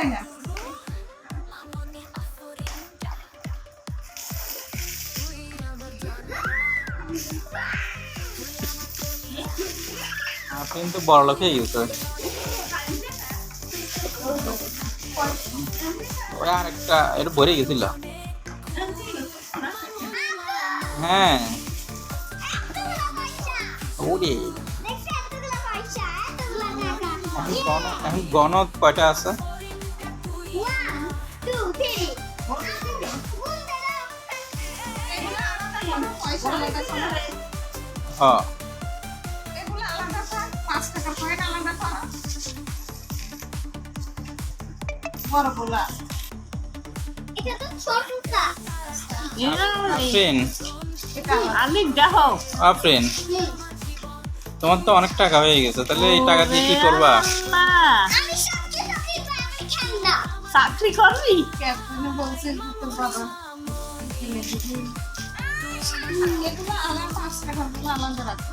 যায় না আপনি কিন্তু বড় লোক হয়ে গেছে ওই আর একটা এটা ভরে গেছিল। হ্যাঁ। ওরে। এখন গণ এখন গণত কয়টা আছে? পয়সা আলাদা করা। হ এগুলো আলাদা করা, পাঁচ টাকা কয়েন আলাদা করা। বড়গুলা। আফরিন এটা আলাদা। আফরিন তোমার তো অনেক টাকা হয়ে গেছে তাহলে এই টাকা দিয়ে কি করবা চাকরি করবি? ক্যাপ্টেনে বলছে যে তোর বাবা। দিবি। পাঁচ টাকাগুলো আলাদা রাখো।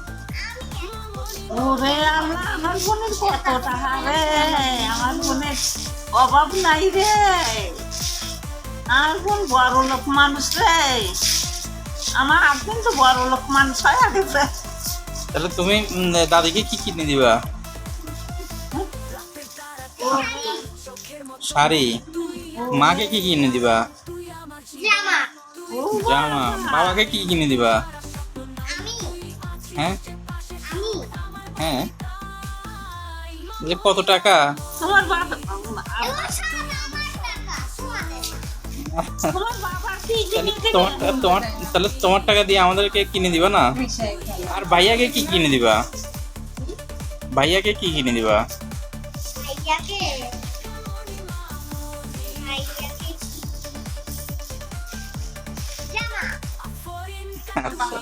ওরে আল্লাহ আমার বোনের কত টাকা রে? আমার বোনের অভাব নাই রে। আমার বোন বড় লোক মানুষ রে? আমার আপনি তো বড় লোক মানুষ হয়ে তাহলে তুমি দাদিকে কি কিনে দিবা? শাড়ি? মাকে কি কিনে দিবা? জামা। বাবাকে কি কিনে দিবা? হ্যাঁ? হ্যাঁ? যে কত টাকা? তাহলে তোমার টাকা দিয়ে আমাদেরকে কিনে দিবা না? আর ভাইয়াকে কি কিনে দিবা? ভাইয়াকে কি কিনে দিবা? আচ্ছা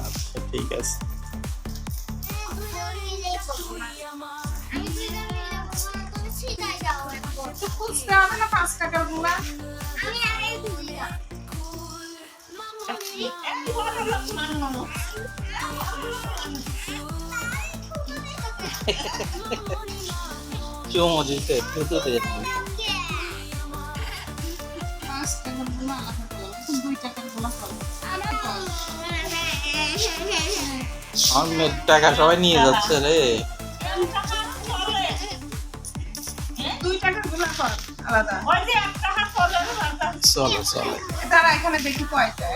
আচ্ছা ঠিক আছে তো খুঁজতে হবে না পাঁচ টাকারগুলা এই বড় লোক মানুষ। চুমো দিতে ফুটুতে পাঁচ টাকারগুলা আলাদা করো দুই আমার টাকা সবাই নিয়ে যাচ্ছে রে। চলো চলো। তারা এখানে দেখি কয়টা।